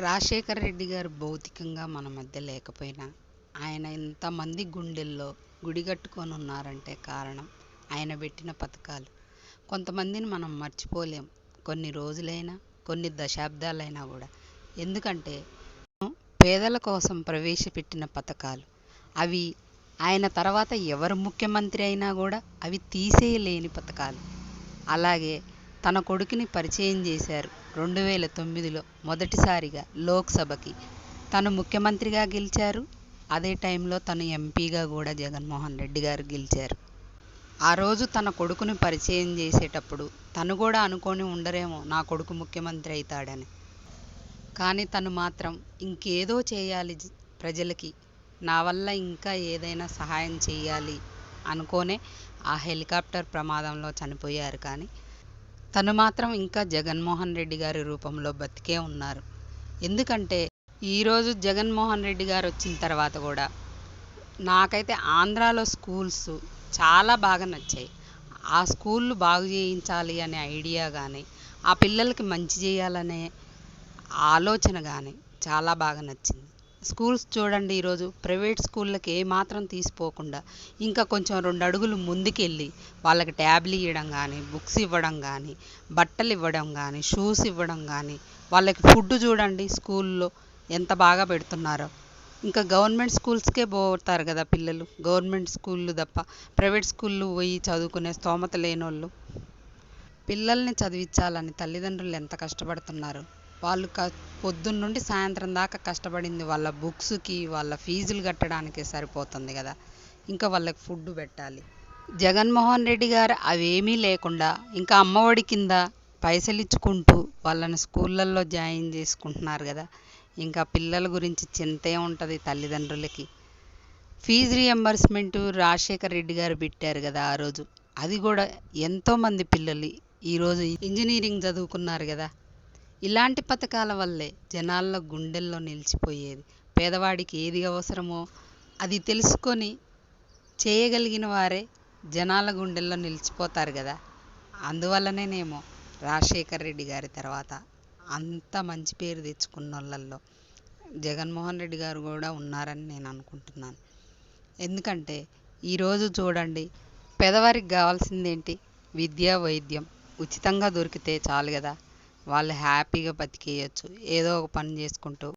రాజశేఖర్ రెడ్డి గారు భౌతికంగా మన మధ్య లేకపోయినా ఆయన ఇంతమంది గుండెల్లో గుడి కట్టుకొని ఉన్నారంటే కారణం ఆయన పెట్టిన పథకాలు. కొంతమందిని మనం మర్చిపోలేం. కొన్ని రోజులైనా కొన్ని దశాబ్దాలైనా కూడా. ఎందుకంటే పేదల కోసం ప్రవేశపెట్టిన పథకాలు. అవి ఆయన తర్వాత ఎవరు ముఖ్యమంత్రి అయినా కూడా అవి తీసేయలేని పథకాలు. అలాగే తన కొడుకుని పరిచయం చేశారు రెండు వేల తొమ్మిదిలో మొదటిసారిగా లోక్సభకి. తను ముఖ్యమంత్రిగా గెలిచారు. అదే టైంలో తను ఎంపీగా కూడా జగన్మోహన్ రెడ్డి గారు గెలిచారు. ఆ రోజు తన కొడుకుని పరిచయం చేసేటప్పుడు తను కూడా అనుకొని ఉండరేమో నా కొడుకు ముఖ్యమంత్రి అవుతాడని. కానీ తను మాత్రం ఇంకేదో చేయాలి ప్రజలకి. నా వల్ల ఇంకా ఏదైనా సహాయం చేయాలి అనుకోనే ఆ హెలికాప్టర్ ప్రమాదంలో చనిపోయారు కానీ తను మాత్రం ఇంకా జగన్మోహన్ రెడ్డి గారి రూపంలో బతికే ఉన్నారు. ఎందుకంటే ఈరోజు జగన్మోహన్ రెడ్డి గారు వచ్చిన తర్వాత కూడా నాకైతే ఆంధ్రాలో స్కూల్స్ చాలా బాగా నచ్చాయి. ఆ స్కూళ్ళు బాగు చేయించాలి అనే ఐడియా కానీ ఆ పిల్లలకి మంచి చేయాలనే ఆలోచన కానీ చాలా బాగా నచ్చింది. స్కూల్స్ చూడండి ఈరోజు. ప్రైవేట్ స్కూళ్ళకి ఏమాత్రం తీసిపోకుండా ఇంకా కొంచెం రెండు అడుగులు ముందుకెళ్ళి వాళ్ళకి ట్యాబ్లు ఇవ్వడం కానీ బుక్స్ ఇవ్వడం కానీ బట్టలు ఇవ్వడం కానీ షూస్ ఇవ్వడం కానీ వాళ్ళకి ఫుడ్ చూడండి స్కూల్లో ఎంత బాగా పెడుతున్నారో. ఇంకా గవర్నమెంట్ స్కూల్స్కే పోతారు కదా పిల్లలు. గవర్నమెంట్ స్కూళ్ళు తప్ప ప్రైవేట్ స్కూళ్ళు పోయి చదువుకునే స్తోమత లేనోళ్ళు. పిల్లల్ని చదివించాలని తల్లిదండ్రులు ఎంత కష్టపడుతున్నారు? వాళ్ళు క పొద్దున్న నుండి సాయంత్రం దాకా కష్టపడింది వాళ్ళ బుక్స్కి వాళ్ళ ఫీజులు కట్టడానికే సరిపోతుంది కదా. ఇంకా వాళ్ళకి ఫుడ్ పెట్టాలి. జగన్మోహన్ రెడ్డి గారు అవేమీ లేకుండా ఇంకా అమ్మఒడి కింద పైసలు ఇచ్చుకుంటూ వాళ్ళని స్కూళ్ళల్లో జాయిన్ చేసుకుంటున్నారు కదా. ఇంకా పిల్లల గురించి చింతే ఉంటుంది తల్లిదండ్రులకి. ఫీజు రియంబర్స్మెంట్ రాజశేఖర్ రెడ్డి గారు పెట్టారు కదా ఆ రోజు. అది కూడా ఎంతోమంది పిల్లలు ఈరోజు ఇంజనీరింగ్ చదువుకున్నారు కదా. ఇలాంటి పథకాల వల్లే జనాల్లో గుండెల్లో నిలిచిపోయేది. పేదవాడికి ఏది అవసరమో అది తెలుసుకొని చేయగలిగిన వారే జనాల గుండెల్లో నిలిచిపోతారు కదా. అందువల్లనేనేమో రాజశేఖర్ రెడ్డి గారి తర్వాత అంత మంచి పేరు తెచ్చుకున్న వాళ్ళల్లో జగన్మోహన్ రెడ్డి గారు కూడా ఉన్నారని నేను అనుకుంటున్నాను. ఎందుకంటే ఈరోజు చూడండి పేదవారికి కావాల్సింది ఏంటి విద్య వైద్యం ఉచితంగా దొరికితే చాలు కదా. వాళ్ళు హ్యాపీగా బతికేయచ్చు. ఏదో ఒక పని చేసుకుంటూ